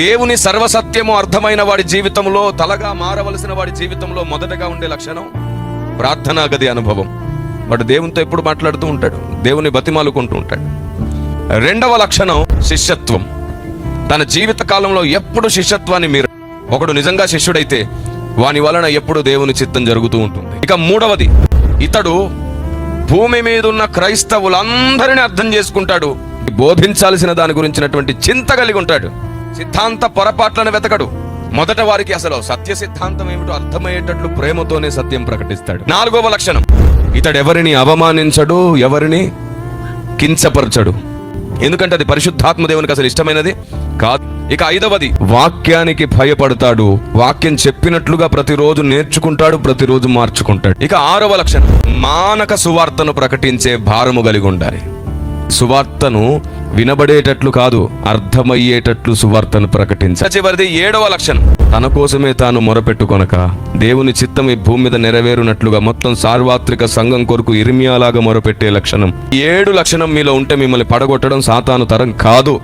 దేవుని సర్వసత్యము అర్థమైన వాడి జీవితంలో తలగా మారవలసిన వాడి జీవితంలో మొదటగా ఉండే లక్షణం ప్రార్థనా గది అనుభవం. వాడు దేవునితో ఎప్పుడు మాట్లాడుతూ ఉంటాడు. దేవుని బతిమాలుకుంటూ ఉంటాడు. రెండవ లక్షణం శిష్యత్వం. తన జీవిత కాలంలో ఎప్పుడు శిష్యత్వాన్ని మీరు ఒకడు నిజంగా శిష్యుడైతే వాని వలన ఎప్పుడు దేవుని చిత్తం జరుగుతూ ఉంటుంది. ఇక మూడవది ఇతడు భూమి మీద ఉన్న క్రైస్తవులందరినీ అర్థం చేసుకుంటాడు. బోధించాల్సిన దాని గురించినటువంటి చింత కలిగి ఉంటాడు. సిద్ధాంత పొరపాట్లను వెతకడు. మొదట వారికి అసలు సత్య సిద్ధాంతం ఏమిటో అర్థమయ్యేటట్లు ప్రేమతోనే సత్యం ప్రకటిస్తాడు. నాలుగవ లక్షణం. ఇతడు ఎవరిని అవమానించడు ఎవరిని కించపరచడు. ఎందుకంటే అది పరిశుద్ధాత్మ దేవునికి అసలు ఇష్టమైనది కాదు. ఇక ఐదవది వాక్యానికి భయపడతాడు. వాక్యం చెప్పినట్లుగా ప్రతిరోజు నేర్చుకుంటాడు ప్రతిరోజు మార్చుకుంటాడు. ఇక ఆరవ లక్షణం. మానక సువార్తను ప్రకటించే భారము కలిగి ఉండాలి. సువార్తను వినబడేటట్లు కాదు అర్థమయ్యేటట్లు సువార్తను ప్రకటించ. చివరిది ఏడవ లక్షణం. తన కోసమే తాను మొరపెట్టుకొనక దేవుని చిత్తం ఈ భూమి మీద నెరవేరునట్లుగా మొత్తం సార్వత్రిక సంఘం కొరకు ఇర్మియాలాగా మొరపెట్టే లక్షణం. ఏడు లక్షణం మీలో ఉంటే మిమ్మల్ని పడగొట్టడం సాతాను తరం కాదు.